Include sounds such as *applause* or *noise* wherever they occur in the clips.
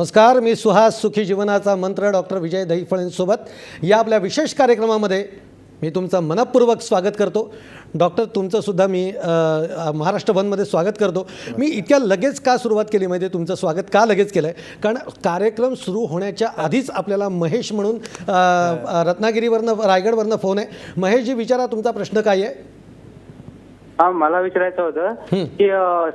नमस्कार मी सुहास सुखी जीवनाचा मंत्र डॉक्टर विजय दहीफळेंसोबत. या आपल्या विशेष कार्यक्रमामध्ये मी तुमचं मनपूर्वक स्वागत करतो. डॉक्टर तुमचंसुद्धा मी महाराष्ट्र वनमध्ये स्वागत करतो. मी इतक्या लगेच का सुरुवात केली माहिती आहे? तुमचं स्वागत का लगेच केलं आहे कारण कार्यक्रम सुरू होण्याच्या आधीच आपल्याला महेश म्हणून रत्नागिरीवरनं रायगडवरनं फोन आहे. महेशजी विचारा तुमचा प्रश्न काय आहे? हा मला विचारायचं होतं की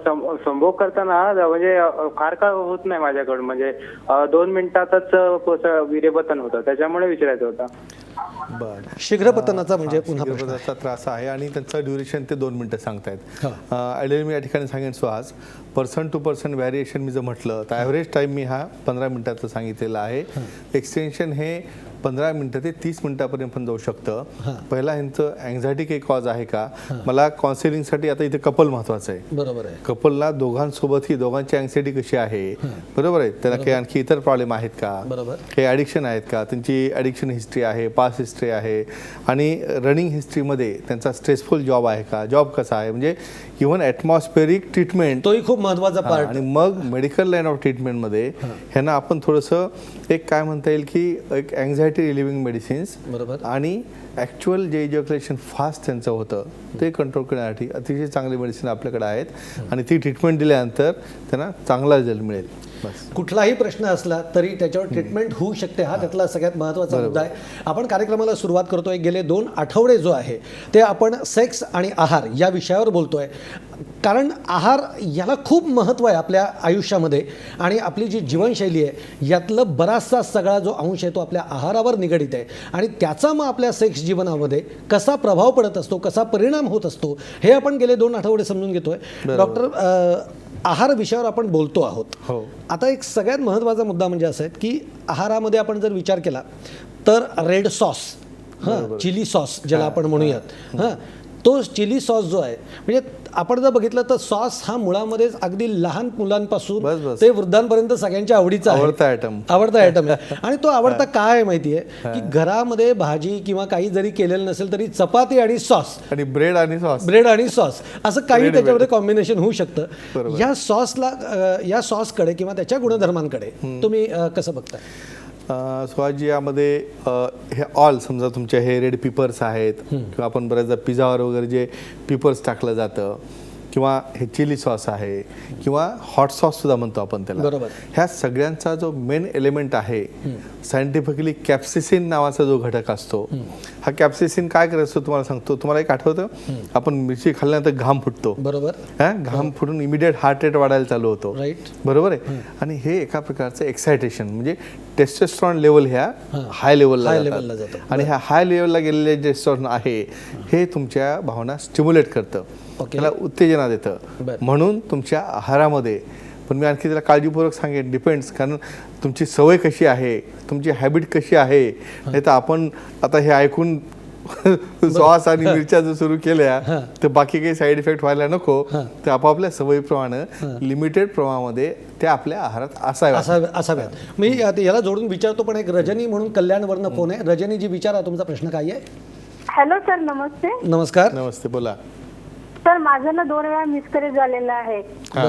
सं- संभोग करताना म्हणजे फार काळ होत नाही माझ्याकडून. म्हणजे अ, दोन मिनिटातच अ, पोच- वीर्यपतन होतं. त्याच्यामुळे विचारायचं होतं. बर. शीघ्रपतनाचा म्हणजे पुन्हा प्रश्न. त्रास आहे आणि त्यांचं ड्युरेशन ते दोन मिनिटं सांगतायत. हा. आयडियल मी या ठिकाणी सांगेन Suhas. Person to person variation मी जर म्हटलं तर ॲव्हरेज टाईम मी हा पंधरा मिनिटाचा सांगितलेला आहे. एक्सटेन्शन हे पंधरा मिनिटं ते तीस मिनिटापर्यंत पण जाऊ शकतं. पहिला ह्यांचं अँझायटी काही कॉज आहे का? मला काउन्सिलिंगसाठी आता इथे कपल महत्वाचं आहे. बरोबर आहे. कपलला दोघांसोबतही दोघांची अँक्झायटी कशी आहे? बरोबर आहे? त्यांना काही आणखी इतर प्रॉब्लेम आहेत का? बरोबर. काही ॲडिक्शन आहेत का? त्यांची ॲडिक्शन हिस्ट्री आहे पास हिस्ट्री आहे. आणि रनिंग हिस्ट्रीमध्ये त्यांचा स्ट्रेसफुल जॉब आहे का? जॉब कसा आहे? म्हणजे इव्हन ॲटमॉस्फेरिक ट्रीटमेंट. तोही खूप महत्त्वाचा पार्ट आणि मग मेडिकल लाईन ऑफ ट्रीटमेंटमध्ये ह्यांना आपण थोडंसं एक काय म्हणता येईल की एक अँझायटी रिलिव्हिंग मेडिसिन्स बरोबर. आणि ॲक्च्युअल जे इजॅक्युलेशन फास्ट त्यांचं होतं ते कंट्रोल करण्यासाठी अतिशय चांगली मेडिसिन आपल्याकडे आहेत. आणि ती ट्रीटमेंट दिल्यानंतर त्यांना चांगला रिझल्ट मिळेल. बस. कुठलाही प्रश्न असला तरी त्याच्यावर ट्रीटमेंट होऊ शकते. हा त्यातला सगळ्यात महत्त्वाचा मुद्दा आहे. आपण कार्यक्रमाला सुरुवात करतोय. गेले दोन आठवडे जो आहे ते आपण सेक्स आणि आहार या विषयावर बोलतोय. कारण आहार याला खूप महत्त्व आहे आपल्या आयुष्यामध्ये आणि आपली जी जीवनशैली आहे यातलं बराचसा सगळा जो अंश आहे तो आपल्या आहारावर निगडित आहे. आणि त्याचा मग आपल्या सेक्स जीवनामध्ये कसा प्रभाव पडत असतो कसा परिणाम होत असतो हे आपण गेले दोन आठवडे समजून घेतोय. डॉक्टर अ, आहार विषयावर आपण बोलतो आहोत. हो. आता एक सगळ्यात महत्त्वाचा मुद्दा म्हणजे असं आहे की आहारामध्ये आपण जर विचार केला तर रेड सॉस हां चिली सॉस ज्याला आपण म्हणूयात हां. तो चिली सॉस जो आहे म्हणजे आपण जर बघितलं तर सॉस हा मुळामध्येच अगदी लहान मुलांपासून. ते वृद्धांपर्यंत सगळ्यांच्या आवडीचा आवडता आयटम आवडता आयटम आहे. आणि तो आवडता काय आहे माहितीये? की घरामध्ये भाजी किंवा काही जरी केलेलं नसेल तरी चपाती आणि सॉस. आणि ब्रेड आणि सॉस. ब्रेड आणि सॉस. असं काही त्याच्यामध्ये कॉम्बिनेशन होऊ शकतं. या सॉसला या सॉसकडे किंवा त्याच्या गुणधर्मांकडे तुम्ही कसं बघताय? स्वाजी यामध्ये हे ऑल समजा तुमचे हे रेड पिपर्स आहेत किंवा आपण बऱ्याचदा पिझ्झावर वगैरे जे पिपर्स टाकलं जातं किंवा हे चिली सॉस आहे किंवा हॉट सॉस सुद्धा म्हणतो आपण त्याला. बरोबर. ह्या सगळ्यांचा जो मेन एलिमेंट आहे सायंटिफिकली कॅप्सिसिन नावाचा जो घटक असतो हा कॅप्सिसिन काय करत असतो तुम्हाला सांगतो. तुम्हाला एक आठवतं? आपण मिरची खाल्ल्यानंतर घाम फुटतो. बरोबर. हा? घाम फुटून इमिडिएट हार्ट रेट वाढायला चालू होतो. राईट बरोबर आहे? आणि हे एका प्रकारचं एक्सायटेशन म्हणजे टेस्टोस्ट्रॉन लेवल ह्या हाय लेवलला. आणि ह्या हाय लेवलला गेलेले जे आहे हे तुमच्या भावना स्टिम्युलेट करतं. त्याला उत्तेजना देतं. म्हणून तुमच्या आहारामध्ये पण मी आणखी त्याला काळजीपूर्वक सांगेन डिपेंड्स कारण तुमची सवय कशी आहे तुमची हॅबिट कशी आहे नाही तर आपण आता हे ऐकून सॉस आणि मिरच्या जर सुरू केल्या तर बाकी काही साईड इफेक्ट व्हायला नको. तर आपापल्या सवयीप्रमाणे लिमिटेड प्रमाणामध्ये त्या आपल्या आहारात असाव्या असा असाव्यात. मी आता याला जोडून विचारतो पण एक रजनी म्हणून कल्याणवरनं फोन आहे. रजनीजी विचारा तुमचा प्रश्न काय आहे? हॅलो सर नमस्ते. नमस्कार. नमस्ते बोला. सर माझं ना दोन वेळा मिसकरेज झालेलं आहे.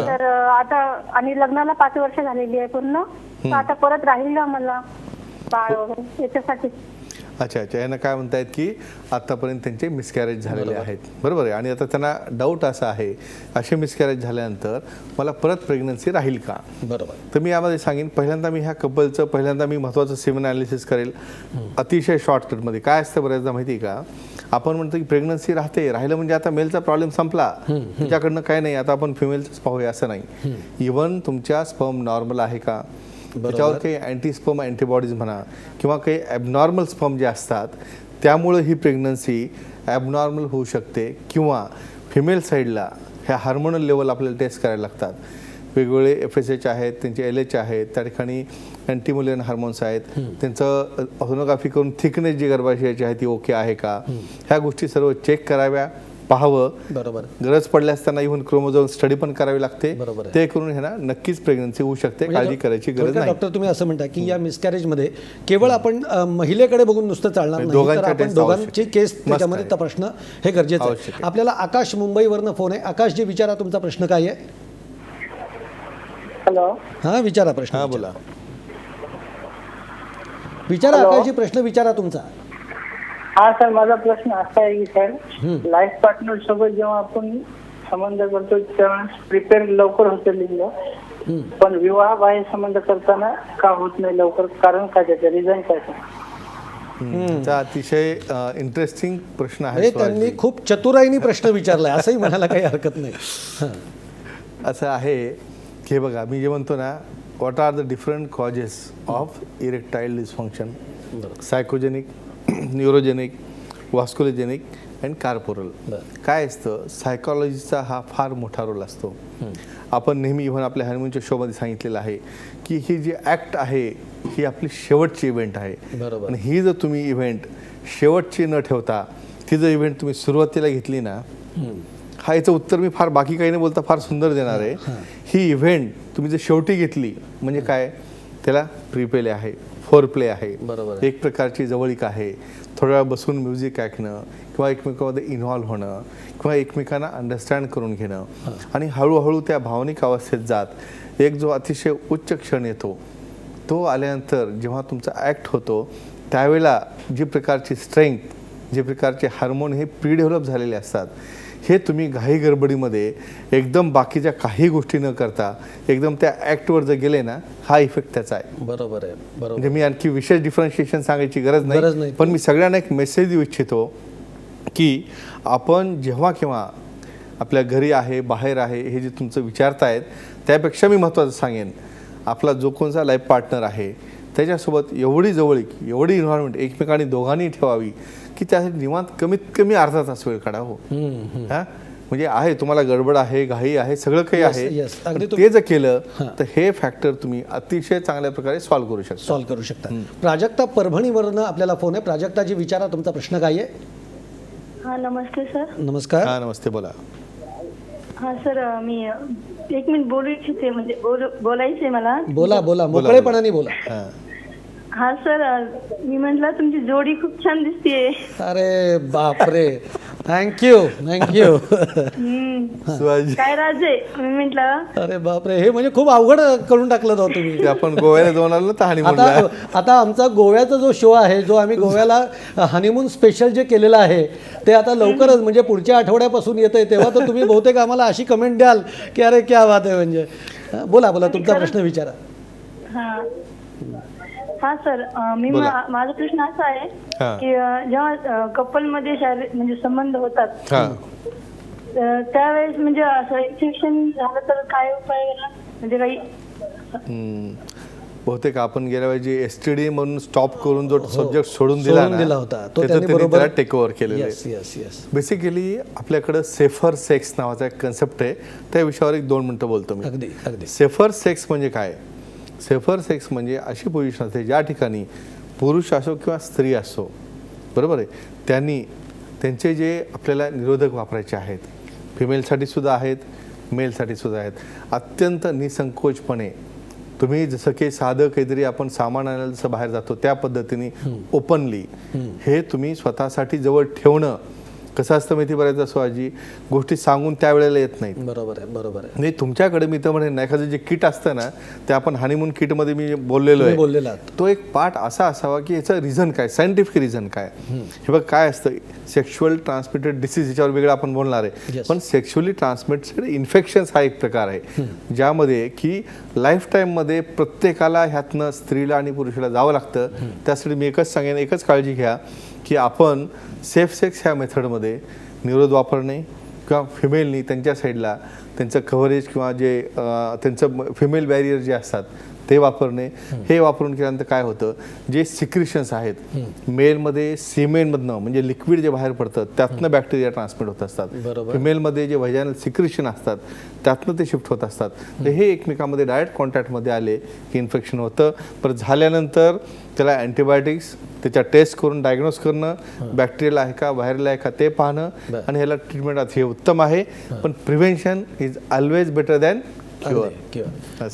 तर अं, आता आणि लग्नाला पाच वर्ष झालेली आहे पूर्ण. तर आता परत राहील का मला? बाळ वगैरे? याच्यासाठी. अच्छा अच्छा. यांना काय म्हणतायत की आतापर्यंत त्यांचे मिसकॅरेज झालेले आहेत. बरोबर आहे. आणि आता त्यांना डाऊट असा आहे असे मिसकॅरेज झाल्यानंतर मला परत प्रेग्नन्सी राहील का? बरोबर. तर मी यामध्ये सांगेन पहिल्यांदा मी ह्या कपलचं पहिल्यांदा मी महत्त्वाचं सेवन अनालिसिस करेल. अतिशय शॉर्टकटमध्ये काय असतं बऱ्याचदा माहिती आहे का? आपण म्हणतो की प्रेग्नन्सी राहते. राहिलं म्हणजे आता मेलचा प्रॉब्लेम संपला. त्याच्याकडनं काय नाही. आता आपण फिमेलचंच पाहूया. असं नाही. इवन तुमच्या स्पर्म नॉर्मल आहे का? त्याच्यावर काही अँटी स्पर्म अँटीबॉडीज म्हणा किंवा काही ॲबनॉर्मल स्पर्म जे असतात त्यामुळं ही प्रेग्नन्सी ॲबनॉर्मल होऊ शकते किंवा फिमेल साईडला ह्या हार्मोनल लेवल आपल्याला टेस्ट करायला लागतात. वेगवेगळे एफ एस एच आहेत त्यांचे एल एच आहेत त्या ठिकाणी अँटीमुलियन हार्मोन्स आहेत. त्यांचं सोनोग्राफी करून थिकनेस जी गर्भाशयाची आहे ती ओके आहे का? ह्या गोष्टी सर्व चेक कराव्या. पाहावं. बरोबर. गरज पडल्यास त्यांना इव्हन क्रोमोझोम स्टडी पण करावी लागते. बरोबर. ते करून ह्यांना नक्कीच प्रेग्नन्सी होऊ शकते काळजी करायची गरज नाही. डॉक्टर तुम्ही असं म्हणता की या मिसकॅरेजमध्ये केवळ आपण महिलेकडे बघून नुसतं चालणार नाही तर आपण test दोघांची. केस त्याच्यामध्ये. तपासणं हे गरजेचं आहे. आपल्याला आकाश मुंबईवरनं फोन आहे. आकाशजी विचारा तुमचा प्रश्न काय आहे? हॅलो हां विचारा प्रश्न हा. बोला. विचारा आकाशजी प्रश्न विचारा तुमचा. हा सर माझा प्रश्न असा आहे की सर लाईफ पार्टनर सोबत जेव्हा आपण संबंध करतो तेव्हा प्रिपेअर लवकर होतं लिंग पण विवाह बाह्य संबंध करताना का होत नाही लवकर? कारण काय त्याचं? रिझन काय सर? हा अतिशय इंटरेस्टिंग प्रश्न हे आहे त्यांनी. खूप चतुराईने प्रश्न विचारलाय. असंही म्हणायला काही हरकत नाही. असं आहे की हे बघा मी जे म्हणतो ना what are the different causes of erectile dysfunction psychogenic neurogenic vasculogenic and corporal. काय असतं? सायकॉलॉजीचा हा फार मोठा रोल असतो. आपण नेहमी इव्हन आपल्या हनुमनच्या शोमध्ये सांगितलेलं आहे की ही जी ॲक्ट आहे ही आपली शेवटची इव्हेंट आहे. बरोबर. आणि ही जर तुम्ही इव्हेंट शेवटची न ठेवता ती जर इव्हेंट तुम्ही सुरुवातीला घेतली ना हा याचं उत्तर मी फार बाकी काही न बोलता फार सुंदर देणार आहे. ही. इव्हेंट तुम्ही जर शेवटी घेतली म्हणजे काय? त्याला प्रीप्ले आहे. फोर प्ले आहे. बरोबर. एक प्रकारची जवळीक आहे. थोड्या वेळ बसून म्युझिक ऐकणं किंवा एकमेकांमध्ये इन्व्हॉल्व्ह होणं किंवा एकमेकांना अंडरस्टँड करून घेणं आणि हळूहळू त्या भावनिक अवस्थेत जात. एक जो अतिशय उच्च क्षण येतो तो आल्यानंतर जेव्हा तुमचा ॲक्ट होतो त्यावेळेला जी प्रकारची स्ट्रेंथ जे प्रकारचे हार्मोन हे प्री डेव्हलप झालेले असतात हे तुम्ही घाई गडबडीमध्ये एकदम बाकीच्या काही गोष्टी न करता एकदम त्या ॲक्टवर जर गेले ना हा इफेक्ट त्याचा आहे. बरोबर आहे बरोबर. म्हणजे मी आणखी विशेष डिफरन्शिएशन सांगायची गरज गरज नाही. पण मी सगळ्यांना एक मेसेज देऊ इच्छितो की आपण जेव्हा केव्हा आपल्या घरी आहे बाहेर आहे हे जे तुमचं विचारतायत त्यापेक्षा मी महत्त्वाचं सांगेन. आपला जो कोणता लाईफ पार्टनर आहे त्याच्यासोबत एवढी जवळीक एवढी इन्व्हॉर्मेंट एकमेकांनी दोघांनी ठेवावी की त्यासाठी निवांत कमीत कमी अर्धा तास वेळ काढा हो. हा? म्हणजे आहे तुम्हाला गडबड आहे घाई आहे सगळं काही आहे. ते जर केलं तर हे फॅक्टर तुम्ही अतिशय चांगल्या प्रकारे सॉल्व्ह करू शकता. सॉल्व्ह करू शकता. प्राजक्ता परभणीवरनं आपल्याला फोन आहे. प्राजक्ताजी विचारा तुमचा प्रश्न काय आहे? हा नमस्ते सर. नमस्कार. हा नमस्ते बोला. हा सर मी एक मिनिट बोलू इच्छिते म्हणजे बोलायचंय मला. बोला बोला. मोकळेपणाने बोला. हा सर मी म्हंटल तुमची जोडी खूप छान दिसतीये. अरे बापरे. Thank you thank you Shivaji. काय राज मी म्हंटल अरे बापरे हे म्हणजे खूप अवघड करून टाकलं जाऊ तुम्ही. ते आपण गोव्याला जाऊन आलो ना आता आता आमचा गोव्याचा जो शो आहे जो आम्ही गोव्याला हनीमून स्पेशल जे केलेलं आहे ते आता लवकरच म्हणजे पुढच्या आठवड्यापासून येत आहे तेव्हा तर तुम्ही बहुतेक आम्हाला अशी कमेंट द्याल की अरे क्या बात आहे म्हणजे. बोला बोला तुमचा प्रश्न विचारा. हा. हा सर मी बोला. मा- माझा प्रश्न असा आहे हा. की अं, जेव्हा कपलमध्ये शारीरिक म्हणजे संबंध होतात हा अं, त्यावेळेस म्हणजे असं इन्फेक्शन झालं तर काय उपाय केला म्हणजे काही हम्म. बहुतेक आपण गेल्या वेळी एस टी डी म्हणून स्टॉप करून जो सब्जेक्ट सोडून दिला हो. सोडून दिला होता. तो त्याचं त्यांनी त्यांनी बरोबर- त्याला टेक ओव्हर केलेलं येस आहे येस येस बेसिकली आपल्याकडं सेफर सेक्स नावाचा एक कन्सेप्ट आहे त्या विषयावर एक दोन मिनटं बोलतो मी अगदी अगदी सेफर सेक्स म्हणजे काय सेफर सेक्स म्हणजे अशी पोझिशन असते ज्या ठिकाणी पुरुष असो किंवा स्त्री असो बरोबर आहे? त्यांनी त्यांचे जे आपल्याला निरोधक वापरायचे आहेत फिमेलसाठी सुद्धा आहेत मेलसाठी सुद्धा आहेत अत्यंत निसंकोचपणे तुम्ही जसं की साधं काहीतरी आपण सामान आणायला जसं बाहेर जातो त्या पद्धतीने ओपनली हे तुम्ही स्वतःसाठी जवळ ठेवणं कसं असतं माहिती बऱ्याचदा स्वाजी गोष्टी सांगून त्यावेळेला येत नाहीत. बरोबर आहे बरोबर आहे. नाही तुमच्याकडे मी तर म्हणेन एखादं जे किट असतं ना ते आपण हनीमून किटमध्ये मी बोललेलो आहे. बोललेला तो एक पार्ट असा असावा की याचं रिझन काय सायंटिफिक रिझन काय? हे बघ काय असतं सेक्शुअल ट्रान्समिटेड डिसीज याच्यावर वेगळं आपण बोलणार आहे. पण सेक्शुअली ट्रान्समिटेड इन्फेक्शन्स हा एक प्रकार आहे. ज्यामध्ये की लाईफ टाईममध्ये प्रत्येकाला ह्यातनं स्त्रीला आणि पुरुषाला जावं लागतं. त्यासाठी मी एकच सांगेन एकच काळजी घ्या. की आपण सेफ सेक्स ह्या मेथडमध्ये निरोध वापरणे किंवा फिमेलनी त्यांच्या साईडला त्यांचं कव्हरेज किंवा जे त्यांचं फिमेल बॅरियर जे असतात ते वापरणे. हे वापरून केल्यानंतर काय होतं? जे सिक्रिशन्स आहेत मेलमध्ये सिमेनमधनं म्हणजे लिक्विड जे बाहेर पडतं त्यातनं बॅक्टेरिया ट्रान्समिट होत असतात. फिमेलमध्ये जे व्हजायनल सिक्रिशन असतात त्यातनं ते शिफ्ट होत असतात. तर हे एकमेकांमध्ये डायरेक्ट कॉन्टॅक्टमध्ये आले की इन्फेक्शन होतं. परत झाल्यानंतर त्याला अँटीबायोटिक्स त्याच्या टेस्ट करून डायग्नोज करणं बॅक्टेरियल आहे का व्हायरल आहे का ते पाहणं. आणि ह्याला ट्रीटमेंट हे उत्तम आहे. पण prevention is always better than.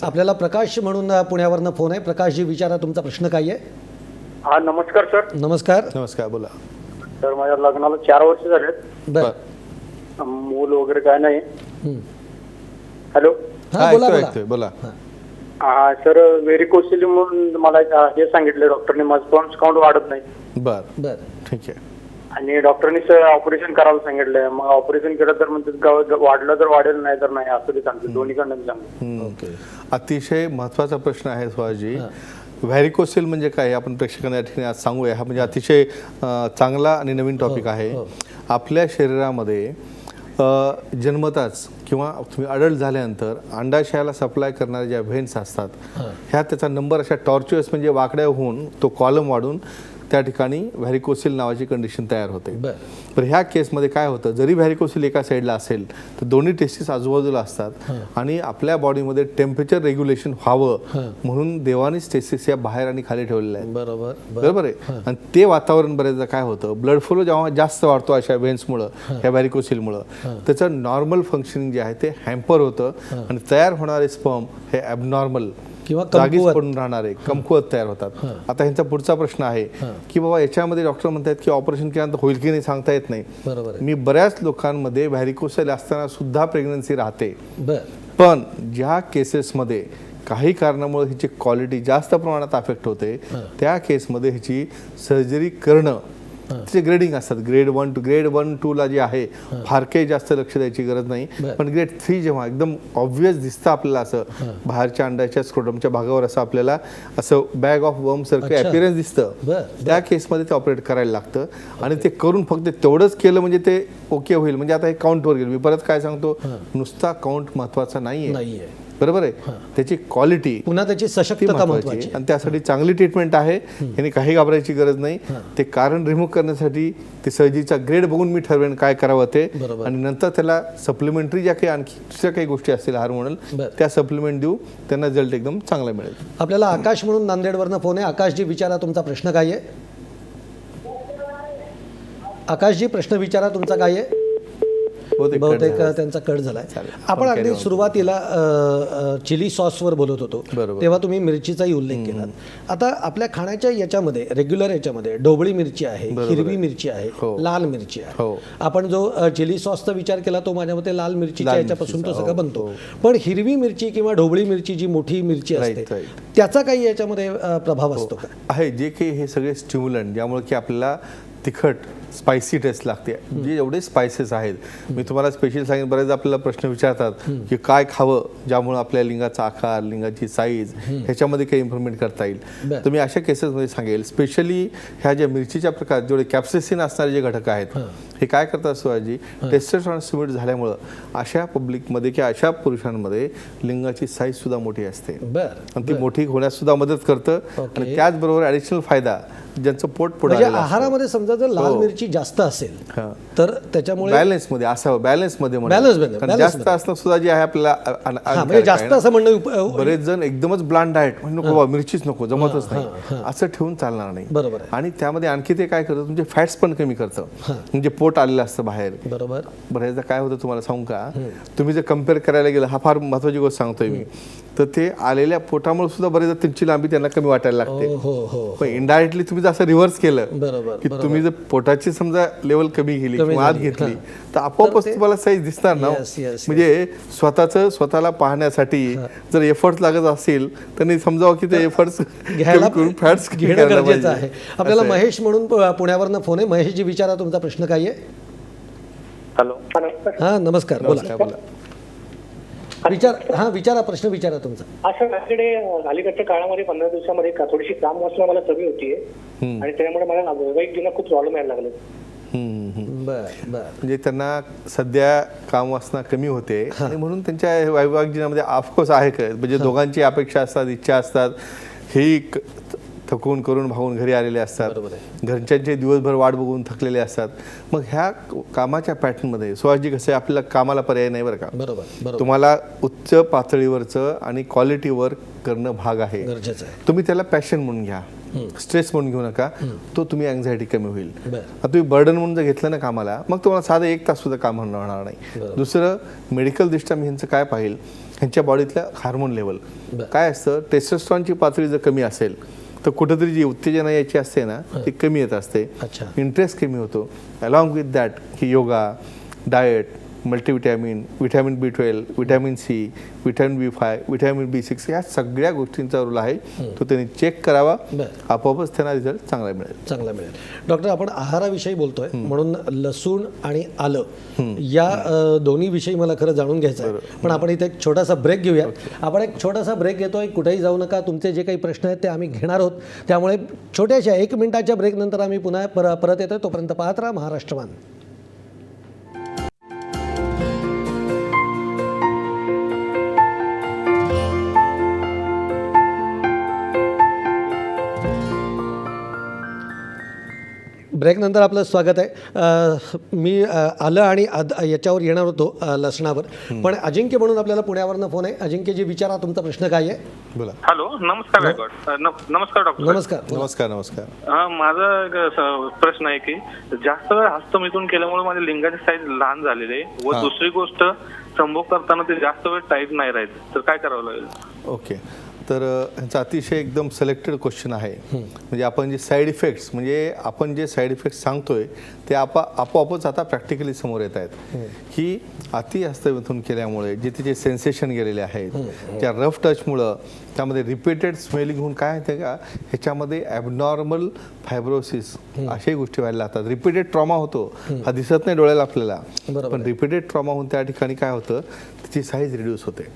आपल्याला प्रकाश म्हणून अ, पुण्यावरनं फोन आहे. प्रकाशजी विचारा तुमचा प्रश्न काय आहे? हा नमस्कार सर. नमस्कार. नमस्कार बोला. तर माझ्या लग्नाला चार वर्ष झालेत. बर. मूल वगैरे काय नाही. हॅलो? बोला ऐकतोय बोला. ऐकतोय बोला. हा सर व्हेरिकोसिल म्हणून मला हे सांगितलं डॉक्टरने माझं स्पॉन्स काउंट वाढत नाही. बर. बर. ठीक आहे. आणि डॉक्टरनी सर ऑपरेशन करायला सांगितलंय. मग ऑपरेशन केलं तर गाव- वाढलं तर वाढेल नाही तर नाही असं ते सांगते दोन्हीकडनं सांगते हम्म. ओके. अतिशय महत्त्वाचा प्रश्न आहे सुहासजी. व्हॅरिकोसेल म्हणजे काय हे आपण प्रेक्षकांना या ठिकाणी आज सांगूया. हा म्हणजे अतिशय अ, चांगला आणि नवीन टॉपिक आहे. आपल्या शरीरामध्ये अ, जन्मताच किंवा तुम्ही अडल्ट झाल्यानंतर अंडाशयाला सप्लाय करणाऱ्या ज्या व्हेन्स असतात ह्या त्याचा नंबर अशा टॉर्च्युअस म्हणजे वाकड्या होऊन तो कॉलम वाढून त्या ठिकाणी व्हॅरिकोसिल नावाची कंडिशन तयार होते. तर ह्या केसमध्ये काय होतं जरी व्हॅरिकोसिल एका साईडला असेल तर दोन्ही टेस्टिस आजूबाजूला असतात आणि आपल्या बॉडीमध्ये टेम्परेचर रेग्युलेशन व्हावं म्हणून देवानीच टेस्टिस या बाहेर आणि खाली ठेवलेल्या आहेत. बरोबर बर. बरोबर आहे? आणि ते वातावरण बरेचदा काय होतं ब्लड फ्लो जेव्हा जास्त वाढतो अशा व्हेन्समुळं ह्या व्हॅरिकोसिलमुळं त्याचं नॉर्मल फंक्शनिंग जे आहे ते हॅम्पर होतं आणि तयार होणारे स्पर्म हे ॲबनॉर्मल किंवा जागीच. पडून राहणारे कमकुवत तयार होतात. आता ह्यांचा पुढचा प्रश्न आहे की बाबा याच्यामध्ये डॉक्टर म्हणतात की ऑपरेशन केल्यानंतर होईल की नाही सांगता येत नाही. बरोबर मी बऱ्याच लोकांमध्ये व्हॅरिकोसेल असताना सुद्धा प्रेग्नन्सी राहते. पण ज्या केसेसमध्ये काही कारणामुळे हिची क्वालिटी जास्त प्रमाणात अफेक्ट होते त्या केसमध्ये हिची सर्जरी करणं तिचे ग्रेडिंग असतात. Grade one two grade one two ला जे आहे फार काही जास्त लक्ष द्यायची गरज नाही. पण ग्रेड थ्री जेव्हा एकदम ऑब्विस दिसतं आपल्याला असं बाहेरच्या अंड्याच्या स्क्रोटमच्या भागावर असं आपल्याला असं बॅग ऑफ वर्म सारखं. अपिअरन्स दिसतं. त्या केसमध्ये ते ऑपरेट करायला लागतं. आणि ते करून फक्त तेवढंच केलं म्हणजे ते ओके होईल. म्हणजे आता हे काउंटवर गेलं. मी परत काय सांगतो? नुसता काउंट महत्त्वाचा नाहीये. बरोबर आहे? त्याची क्वालिटी पुन्हा त्याची सशक्तता महत्वाची. आणि त्यासाठी चांगली ट्रीटमेंट आहे. यांनी काही घाबरायची गरज नाही. ते कारण रिमूव्ह करण्यासाठी ते सर्जरीचा ग्रेड बघून मी ठरवेन काय करावं ते. आणि नंतर त्याला सप्लिमेंटरी ज्या काही आणखी दुसऱ्या काही गोष्टी असतील हार्मोनल. त्या सप्लिमेंट देऊ. त्यांना रिझल्ट एकदम चांगला मिळेल. आपल्याला आकाश म्हणून नांदेडवरनं फोन आहे. आकाशजी विचारा तुमचा प्रश्न काय आहे? आकाशजी प्रश्न विचारा तुमचा काय आहे? बहुतेक cut बहुतेक. त्यांचा कट झालाय. आपण अगदी. सुरुवातीला चिली सॉसवर बोलत होतो. तेव्हा तुम्ही मिरचीचाही उल्लेख केला आता आपल्या खाण्याच्या याच्यामध्ये रेग्युलर याच्यामध्ये ढोबळी मिरची आहे हिरवी मिरची आहे हो. लाल मिरची आहे हो. आपण जो चिली सॉसचा विचार केला तो माझ्या मते लाल मिरचीच्या याच्यापासून तो सगळा हो, बनतो पण हिरवी मिरची किंवा ढोबळी मिरची जी मोठी मिरची असते. हो. त्याचा काही याच्यामध्ये प्रभाव असतो का आहे जे काही हे सगळे स्टिम्युलंट ज्यामुळे की आपल्याला तिखट स्पायसी टेस्ट लागते. जे एवढे स्पायसेस आहेत मी तुम्हाला स्पेशल सांगेन बरेच आपल्याला प्रश्न विचारतात की काय खावं ज्यामुळे आपल्या लिंगाचा आकार लिंगाची साईज ह्याच्यामध्ये काही इम्प्रुव्हमेंट करता येईल. तर मी अशा केसेसमध्ये सांगेल. स्पेशली ह्या ज्या मिरचीच्या प्रकारात जेवढे कॅप्सेसिन असणारे जे घटक आहेत हे. काय करतात शिवाजी? टेस्टोस्टेरॉन सिमेंट झाल्यामुळं अशा पब्लिकमध्ये किंवा अशा पुरुषांमध्ये लिंगाची साईज सुद्धा मोठी असते. आणि ती मोठी होण्यास सुद्धा मदत करतं. आणि त्याचबरोबर ऍडिशनल फायदा ज्यांचं पोट पुढे म्हणजे आहारामध्ये समजा जर लाल हो. मिरची जास्त असेल. तर त्याच्यामुळे बॅलन्समध्ये असावं बॅलन्समध्ये म्हणा. Balance मध्ये, कारण balance जास्त. असणं सुद्धा जे आहे आपल्याला हा म्हणजे जास्त. असं म्हणणं बरेच जण एकदमच ब्लांड डाएट म्हणजे नको बाबा मिरचीच नको जमतच नाही. असं ठेवून चालणार नाही. बरोबर. आणि त्यामध्ये आणखी ते काय करतं तुमचे फॅट्स पण कमी करतं. म्हणजे पोट आलेलं असतं बाहेर. बरोबर. बऱ्याचदा काय होतं तुम्हाला सांगू का? तुम्ही जर कंपेअर करायला गेलं हा फार महत्वाची गोष्ट सांगतोय मी. तर ते आलेल्या पोटामुळे सुद्धा बरेचदा त्यांची लांबी त्यांना कमी वाटायला लागते. हो हो पण इनडायरेक्टली तुम्ही जर असं रिव्हर्स केलं. बरोबर, की तुम्ही जर पोटाची समजा लेवल कमी केली किंवा आत घेतली. तर आपोआपच तुम्हाला साईज दिसणार ना हो. म्हणजे स्वतःच स्वतःला पाहण्यासाठी जर एफर्ट लागत असेल तर नाही समजावं की ते एफर्ट्स घ्यायला करून *laughs* फॅट्स घेणं गरजेचं आहे. आपल्याला महेश म्हणून पुण्यावरनं फोन आहे. महेशजी विचारा तुमचा प्रश्न काय आहे? हॅलो. हा नमस्कार बोला. विचार हा विचारा प्रश्न विचारा तुमचा. असं माझ्याकडे अलीकडच्या काळामध्ये पंधरा दिवसामध्ये का थोडीशी काम वाचना मला कमी होतीये आणि त्यामुळे मला ना वैवाहिक जीवनात खूप प्रॉब्लेम यायला लागले. बर बर. म्हणजे त्यांना सध्या काम वासना कमी होते. आणि म्हणून त्यांच्या वैवाहिक जीवनामध्ये ऑफकोर्स आहे. का म्हणजे दोघांची अपेक्षा असतात इच्छा असतात. हे थकून करून भागून घरी आलेले असतात. घरच्यांचे दिवसभर वाट बघून थकलेले असतात. मग ह्या कामाच्या पॅटर्नमध्ये सुहासजी कसं आहे? आपल्याला कामाला पर्याय नाही बरं का? बरोबर बरोबर. तुम्हाला उच्च पातळीवरचं आणि क्वालिटीवर करणं भाग आहे. गरजेचं आहे. तुम्ही त्याला पॅशन म्हणून घ्या. स्ट्रेस म्हणून घेऊ नका. तो तुम्ही अँझायटी कमी होईल. तुम्ही बर्डन म्हणून जर घेतलं ना कामाला मग तुम्हाला साधं एक तास सुद्धा काम होणार नाही. दुसरं मेडिकल दृष्ट्या मी ह्यांचं काय पाहिल? ह्यांच्या बॉडीतल्या हार्मोन लेवल. काय असतं? टेस्टोस्ट्रॉनची पातळी जर कमी असेल तर कुठेतरी जी उत्तेजना याची असते ना ती कमी येत असते. अच्छा. इंटरेस्ट कमी होतो. अलॉंग विथ दॅट की yoga diet multivitamin vitamin B twelve vitamin C vitamin B five vitamin B six या सगळ्या गोष्टींचा रोल आहे. तो त्यांनी चेक करावा. आपोआपच त्यांना रिझल्ट चांगला मिळेल. चांगला मिळेल. डॉक्टर आपण आहाराविषयी बोलतोय. म्हणून लसूण आणि आलं या दोन्ही विषयी मला खरं जाणून घ्यायचं आहे पण आपण इथे एक छोटासा ब्रेक घेऊया. आपण एक छोटासा ब्रेक घेतोय. कुठेही जाऊ नका. तुमचे जे काही प्रश्न आहेत ते आम्ही घेणार आहोत. त्यामुळे छोट्याशा एक मिनिटाच्या ब्रेक नंतर आम्ही पुन्हा पर परत येतोय. तोपर्यंत पाहत राहा महाराष्ट्रवान. ब्रेक नंतर आपलं स्वागत आहे. मी आलं आणि याच्यावर येणार होतो लसणावर. पण अजिंक्य म्हणून आपल्याला पुण्यावरनं फोन आहे. अजिंक्यजी विचारा तुमचा प्रश्न काय आहे? बोला. हॅलो नमस्कार नमस्कार डॉक्टर नमस्कार नमस्कार नमस्कार. हा, माझा प्रश्न आहे की जास्त वेळ हस्तमिथून केल्यामुळे माझ्या लिंगाची साईज लहान झालेली आहे व. दुसरी गोष्ट संभोग करताना ते जास्त वेळ टाईट नाही राहत तर काय करावं लागेल? ओके. तर ह्याचा अतिशय एकदम सिलेक्टेड क्वेश्चन आहे. म्हणजे आपण जे साईड इफेक्ट्स म्हणजे आपण जे साईड इफेक्ट्स सांगतोय ते आपा आपोआपच आता प्रॅक्टिकली समोर येत आहेत. की अति हस्तमिथून केल्यामुळे जे तिचे सेन्सेशन गेलेले आहेत त्या रफ टचमुळं त्यामध्ये रिपीटेड स्मेलिंग होऊन काय होतं का? ह्याच्यामध्ये ॲबनॉर्मल फायब्रोसिस अशाही गोष्टी व्हायला लागतात. रिपीटेड ट्रॉमा होतो. हा दिसत नाही डोळ्याला आपल्याला. पण रिपीटेड ट्रॉमा होऊन त्या ठिकाणी काय होतं? तिची साईज रिड्यूस होते.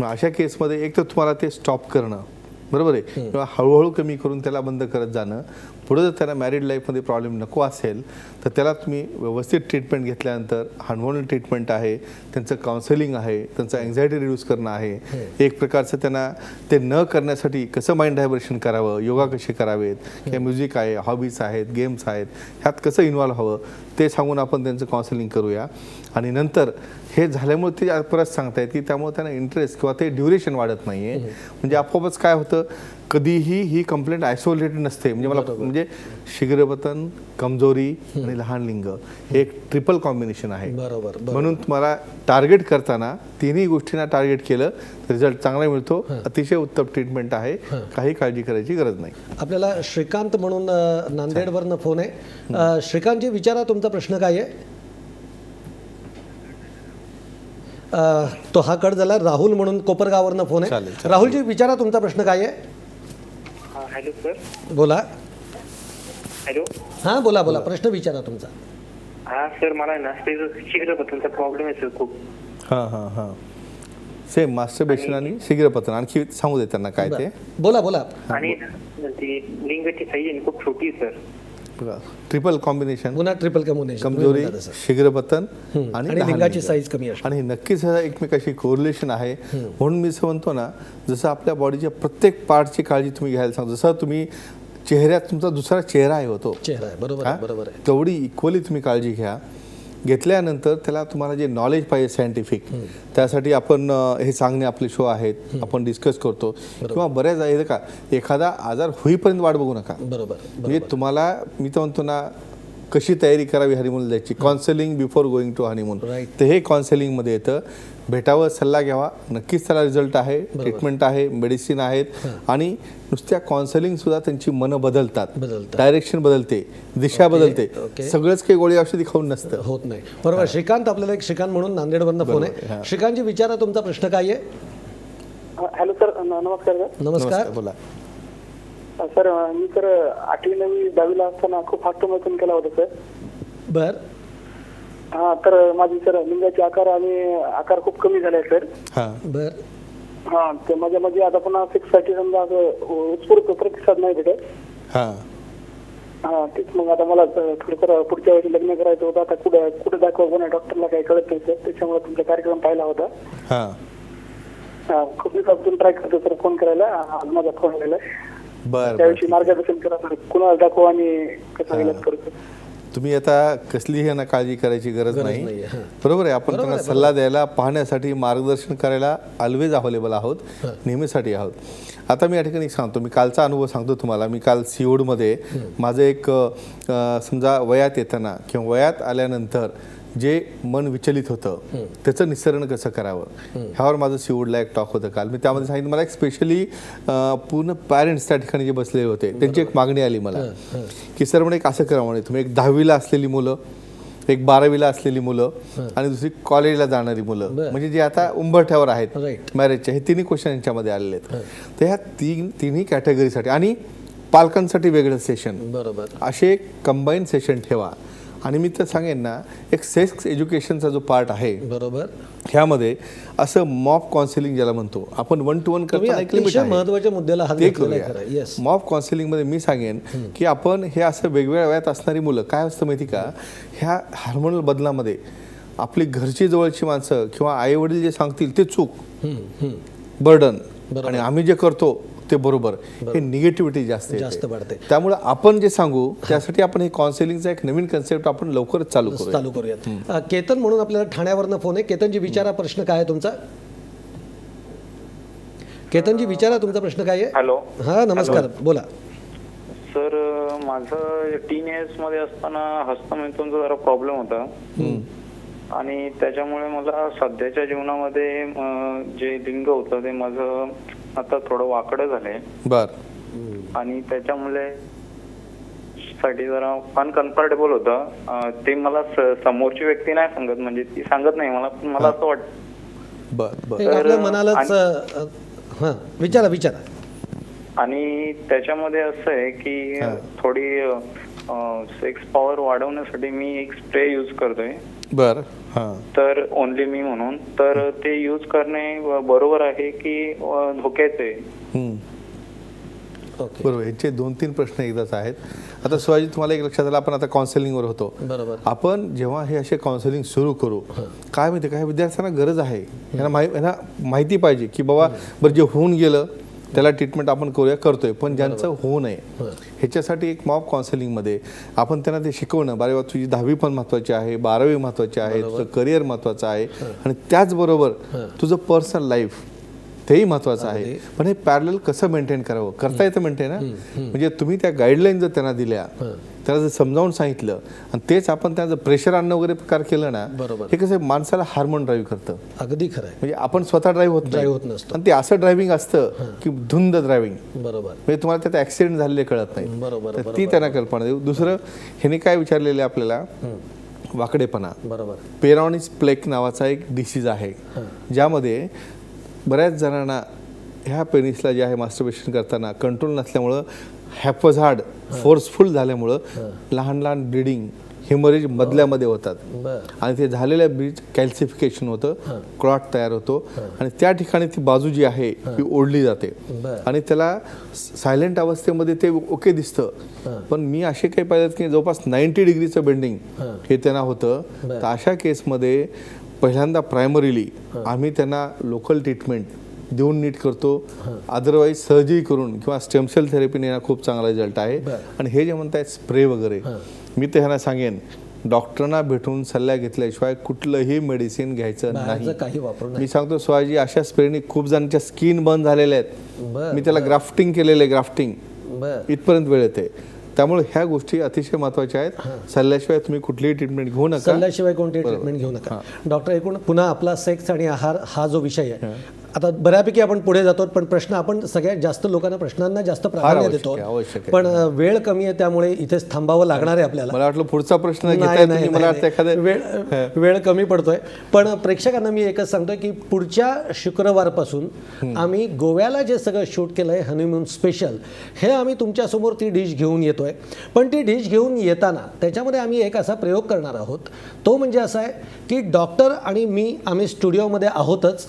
मग अशा केसमध्ये एक तर तुम्हाला ते स्टॉप करणं. बरोबर आहे? किंवा हळूहळू कमी करून त्याला बंद करत जाणं. पुढे जर त्याला मॅरिड लाईफमध्ये प्रॉब्लेम नको असेल तर त्याला तुम्ही व्यवस्थित ट्रीटमेंट घेतल्यानंतर हार्मोनल ट्रीटमेंट आहे त्यांचं काउन्सिलिंग आहे त्यांचं अँझायटी रिड्यूस करणं आहे. एक प्रकारचं त्यांना ते न करण्यासाठी कसं माइंड डायव्हर्शन करावं योगा कसे करावेत किंवा म्युझिक आहे हॉबीज आहेत गेम्स आहेत ह्यात कसं इन्व्हॉल्व हवं ते सांगून आपण त्यांचं काउन्सिलिंग करूया. आणि नंतर हे झाल्यामुळे ते परत सांगतायत की त्यामुळे त्यांना इंटरेस्ट किंवा ते ड्युरेशन वाढत नाहीये. म्हणजे आपोआपच काय होतं कधीही ही कंप्लेंट आयसोलेटेड नसते. म्हणजे मला म्हणजे शीघ्रपतन कमजोरी आणि लहान लिंग हे एक ट्रिपल कॉम्बिनेशन आहे. बरोबर. म्हणून तुम्हाला टार्गेट करताना तिन्ही गोष्टींना टार्गेट केलं रिझल्ट चांगला मिळतो. अतिशय उत्तम ट्रीटमेंट आहे. काही काळजी करायची गरज नाही. आपल्याला श्रीकांत म्हणून नांदेडवरनं फोन आहे. श्रीकांतजी विचारा तुमचा प्रश्न काय आहे अ, तो हा कट झाला. राहुल म्हणून कोपरगाववरनं फोन आहे. चालेल. राहुलजी विचारा तुमचा प्रश्न काय आहे. Hello sir. बोला. हॅलो. हां बोला बोला. प्रश्न विचारा तुमचा. हा सर मला ना प्रॉब्लेम आहे सर खूप. हां हां हां. सेम मास्टर बेशन आणि शीघ्रपतन. आणखी सांगू दे त्यांना काय ते. बोला बोला. आणि ती लिंगाची साईज खूप छोटी सर. ट्रिपल कॉम्बिनेशन पुन्हा ट्रिपल कम्युनेशन कमजोरी शीघ्रपतन आणि लिंगाची लिंग. साईज कमी असते. आणि नक्कीच एकमेकाशी कोरिलेशन आहे. म्हणून मी असं म्हणतो ना जसं आपल्या बॉडीच्या प्रत्येक पार्टची काळजी तुम्ही घ्यायला सांगतो. जसं तुम्ही चेहऱ्यात तुमचा दुसरा चेहरा आहे होतो. चेहरा आहे. बरोबर आहे बरोबर आहे. तेवढी इक्वली तुम्ही काळजी घ्या. घेतल्यानंतर त्याला तुम्हाला जे नॉलेज पाहिजे सायंटिफिक त्यासाठी आपण हे सांगणे आपले शो आहेत आपण डिस्कस करतो. किंवा बऱ्याच आहे का एखादा आजार होईपर्यंत वाट बघू नका. बरोबर म्हणजे तुम्हाला मी तर म्हणतो ना कशी तयारी करावी हनीमून जायची? Counselling before going to honeymoon. तर हे काउन्सिलिंगमध्ये येतं. भेटावं सल्ला घ्यावा. नक्कीच त्याला रिझल्ट आहे ट्रीटमेंट आहे मेडिसिन आहेत. आणि नुसत्या काउन्सिलिंग सुद्धा त्यांची मनं बदलतात. बदलतात. डायरेक्शन बदलते दिशा बदलते. सगळंच काही गोळी औषधी खाऊन नसतं. होत नाही. बरोबर श्रीकांत आपल्याला एक श्रीकांत म्हणून नांदेडवरनं फोन आहे. हां. श्रीकांतजी विचारा तुमचा प्रश्न काय आहे? हॅलो सर नमस्कार सर. नमस्कार बोला. सर मी तर आठवी नववी दहावीला असताना खूप हस्तमैथून केला होता सर. बर. हा तर माझी सर लिंगाचे आकार आणि आकार खूप कमी झाले सर. हां. बर. हा ते माझ्या म्हणजे आता पुन्हा सिक्ससाठी समजा असं उत्स्फूर्त प्रतिसाद नाही भेटत. हां. हा तेच मग आता मला थोडंसर पुढच्या वेळी लग्न करायचं होतं आता कुठं कुठं दाखवा कोणा डॉक्टरला काही कळत नाही सर. त्याच्यामुळे तुमचा कार्यक्रम पाहिला होता. हां. हा, खूप दिवसापासून ट्राय करतो सर फोन करायला. आज माझा फोन आलेला आहे. बर त्याविषयी मार्गदर्शन करा कुणाला दाखवा आणि कसा इलाज करू सर तुम्ही आता कसलीही यांना काळजी करायची गरज नाही. बरोबर आहे आपण त्यांना सल्ला द्यायला पाहण्यासाठी मार्गदर्शन करायला ऑलवेज अवेलेबल आहोत नेहमीसाठी आहोत. आता मी या ठिकाणी सांगतो मी कालचा अनुभव सांगतो तुम्हाला. मी काल सिओडमध्ये माझं एक समजा वयात येताना किंवा वयात आल्यानंतर जे मन विचलित होतं त्याचं निसरण कसं करावं? ह्यावर माझं सिओडला एक टॉक होतं काल. मी त्यामध्ये सांगितलं मला एक स्पेशली पूर्ण पॅरेंट्स त्या ठिकाणी जे बसलेले होते त्यांची एक मागणी आली मला की सर म्हणे एक असं करा म्हणे तुम्ही एक दहावीला असलेली मुलं एक बारावीला असलेली मुलं आणि दुसरी कॉलेजला जाणारी मुलं. म्हणजे जे आता उंबरठ्यावर आहेत Right. मॅरेजचे हे तिन्ही क्वेश्चन यांच्यामध्ये आलेले आहेत. तर ह्या तीन तिन्ही कॅटेगरीसाठी आणि पालकांसाठी वेगळं सेशन बरोबर. असे एक कंबाईन सेशन ठेवा. आणि मी तर सांगेन ना एक सेक्स एज्युकेशनचा जो पार्ट आहे बरोबर. ह्यामध्ये असं मॉप काउन्सिलिंग ज्याला म्हणतो आपण वन टू वन आहे. महत्त्वाच्या मुद्द्याला ते आहे करूया. काउन्सिलिंगमध्ये मी सांगेन की आपण हे असं वेगवेगळ्या वयात असणारी मुलं काय असतं माहिती का? ह्या हार्मोनल बदलामध्ये आपली घरची जवळची माणसं किंवा आई वडील जे सांगतील ते चूक बर्डन आणि आम्ही जे करतो ते बरोबर हे निगेटिव्हिटी जास्त येते. जास्त वाढते. त्यामुळे आपण जे सांगू त्यासाठी आपण हे काउन्सिलिंगचा एक नवीन कन्सेप्ट आपण लवकरच चालू करू चालू करूयात. केतन म्हणून आपल्याला ठाण्यावरनं फोन आहे. केतनजी विचारा प्रश्न काय आहे तुमचा? केतनजी विचारा तुमचा प्रश्न काय आहे? हॅलो. हा नमस्कार. बोला. सर माझं टीन एजमध्ये असताना हस्तमैथूनचा जरा प्रॉब्लेम होता. आणि त्याच्यामुळे मला सध्याच्या जीवनामध्ये जे लिंग होतं ते माझं आता थोडं वाकडं झालंय. बर. आणि त्याच्यामुळे साठी जरा अनकम्फर्टेबल होतं. अं, ते मला स- समोरची व्यक्ती नाही सांगत म्हणजे ती सांगत नाही मला पण मला असं वाटतं. बर बर. एक आपल्या मनालाच अ, हा विचारा विचारा. आणि त्याच्यामध्ये असं आहे की थोडी सेक्स पॉवर वाढवण्यासाठी मी एक स्प्रे यूज करतोय. बर. तर ओनली मी म्हणून. तर ते यूज करणे बरोबर आहे की धोक्याचे? आहे? हम्म. ओके बरोबर. यांचे दोन तीन प्रश्न एकदाच आहेत. आता शिवाजी तुम्हाला एक लक्षात आलं आपण आता काउन्सिलिंगवर होतो. बरोबर. आपण जेव्हा हे असे काउन्सिलिंग सुरू करू काय माहिती काय विद्यार्थ्यांना गरज आहे? यांना माहिती पाहिजे की बाबा बरं जे होऊन गेलं त्याला ट्रीटमेंट आपण करूया करतोय. पण ज्यांचं होऊ नये ह्याच्यासाठी एक मॉब काउन्सिलिंगमध्ये आपण त्यांना ते शिकवणं. बारे तुझी दहावी पण महत्वाची आहे बारावी महत्वाची आहे तुझं करिअर महत्वाचं आहे. आणि त्याचबरोबर तुझं पर्सनल लाईफ तेही महत्वाचं आहे. पण हे पॅरल कसं मेंटेन करावं? करता येतं मेंटेन म्हणजे तुम्ही त्या गाईडलाईन जर त्यांना दिल्या त्याला जर समजावून सांगितलं आणि तेच आपण जर प्रेशर आणणं वगैरे प्रकार केलं ना बरोबर. हे कसं माणसाला हार्मोन ड्राईव्ह करतं. अगदी खरं म्हणजे आपण स्वतः ड्राईव्ह होत नाही. होत नसतो. आणि ते असं ड्रायव्हिंग असतं की धुंद ड्रायव्हिंग बरोबर. म्हणजे तुम्हाला त्यात ऍक्सिडेंट झालेले कळत नाही. बरोबर, तर ती त्यांना कल्पना देऊ. दुसरं ह्याने काय विचारलेलं आहे आपल्याला? वाकडेपणा. बरोबर. पेरॉनिस प्लेक नावाचा एक डिसीज आहे ज्यामध्ये बऱ्याच जणांना ह्या पेनिसला जे आहे मास्टरबेशन करताना कंट्रोल नसल्यामुळं हॅपझार्ड फोर्सफुल झाल्यामुळं लहान लहान ब्लिडिंग हेमरेज मधल्यामध्ये होतात. आणि ते झालेल्या ब्रिज कॅल्सिफिकेशन होतं क्लॉट तयार होतो. आणि त्या ठिकाणी ती बाजू जी आहे ती ओढली जाते. आणि त्याला सायलेंट अवस्थेमध्ये ते ओके दिसतं. पण मी असे काही पाहिजेत की जवळपास नाईन्टी डिग्रीचं बेंडिंग हे. त्यांना होतं. तर अशा केसमध्ये पहिल्यांदा प्रायमरीली आम्ही त्यांना लोकल ट्रीटमेंट देऊन नीट करतो. अदरवाईज सर्जरी करून किंवा स्टेमसेल थेरपीने यांना खूप चांगला रिझल्ट आहे. आणि हे जे म्हणतायत स्प्रे वगैरे मी तर ह्यांना सांगेन डॉक्टरांना भेटून सल्ला घेतल्याशिवाय कुठलंही मेडिसिन घ्यायचं नाही. काही मी सांगतो शिवाजी अशा स्प्रेने खूप जणांच्या स्किन बंद झालेल्या आहेत. मी त्याला ग्राफ्टिंग केलेलं आहे ग्राफ्टिंग इथपर्यंत वेळ येते. त्यामुळे ह्या गोष्टी अतिशय महत्त्वाच्या आहेत. सल्ल्याशिवाय तुम्ही कुठलीही ट्रीटमेंट घेऊ नका. सल्ल्याशिवाय कोणती ट्रीटमेंट घेऊ नका. डॉक्टर एकूण पुन्हा आपला सेक्स आणि आहार हा जो विषय आहे आता बऱ्यापैकी आपण पुढे जातो पण प्रश्न आपण सगळ्यात जास्त लोकांना प्रश्नांना जास्त प्राधान्य देतो. पण वेळ कमी आहे त्यामुळे इथेच थांबावं लागणार आहे आपल्याला. मला वाटलं पुढचा प्रश्न मला वेळ वेळ कमी पडतोय. पण प्रेक्षकांना मी एकच सांगतोय की पुढच्या शुक्रवारपासून आम्ही गोव्याला जे सगळं शूट केलं आहे हनीमून स्पेशल हे आम्ही तुमच्यासमोर ती डिश घेऊन येतोय. पण ती डिश घेऊन येताना त्याच्यामध्ये आम्ही एक असा प्रयोग करणार आहोत. तो म्हणजे असा आहे की डॉक्टर आणि मी आम्ही स्टुडिओमध्ये आहोतच.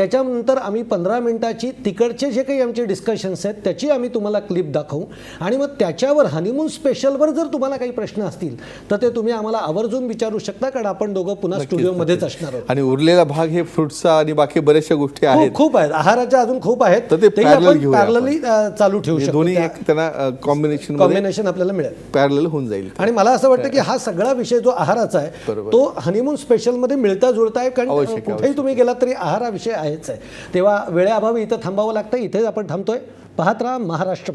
त्याच्यानंतर आम्ही पंधरा मिनिटाची तिकडचे जे काही आमचे डिस्कशन्स आहेत त्याची आम्ही तुम्हाला क्लिप दाखवू. आणि मग त्याच्यावर हनीमून स्पेशलवर जर तुम्हाला काही प्रश्न असतील तर ते तुम्ही आम्हाला आवर्जून विचारू शकता कारण आपण दोघं पुन्हा स्टुडिओमध्येच असणार आहोत. आणि उरलेला भाग हे फ्रुट्सचा आणि बाकी बऱ्याचशा गोष्टी आहेत. खूप आहेत. आहाराच्या अजून खूप आहेत. तर ते. पॅरलली चालू ठेवू शकतो. दोन्ही एक त्यांना कॉम्बिनेशन कॉम्बिनेशन आपल्याला मिळेल. पॅरल होऊन जाईल. आणि मला असं वाटतं की *laughs* हा सगळा विषय जो आहाराचा आहे. तो हनीमून स्पेशलमध्ये मिळता जुळता आहे कारण आहे, कुठेही. तुम्ही गेलात तरी आहार हा विषय आहेच आहे. तेव्हा वेळेअभावी इथं थांबावं लागतं इथेच आपण थांबतोय. पाहत राहा महाराष्ट्र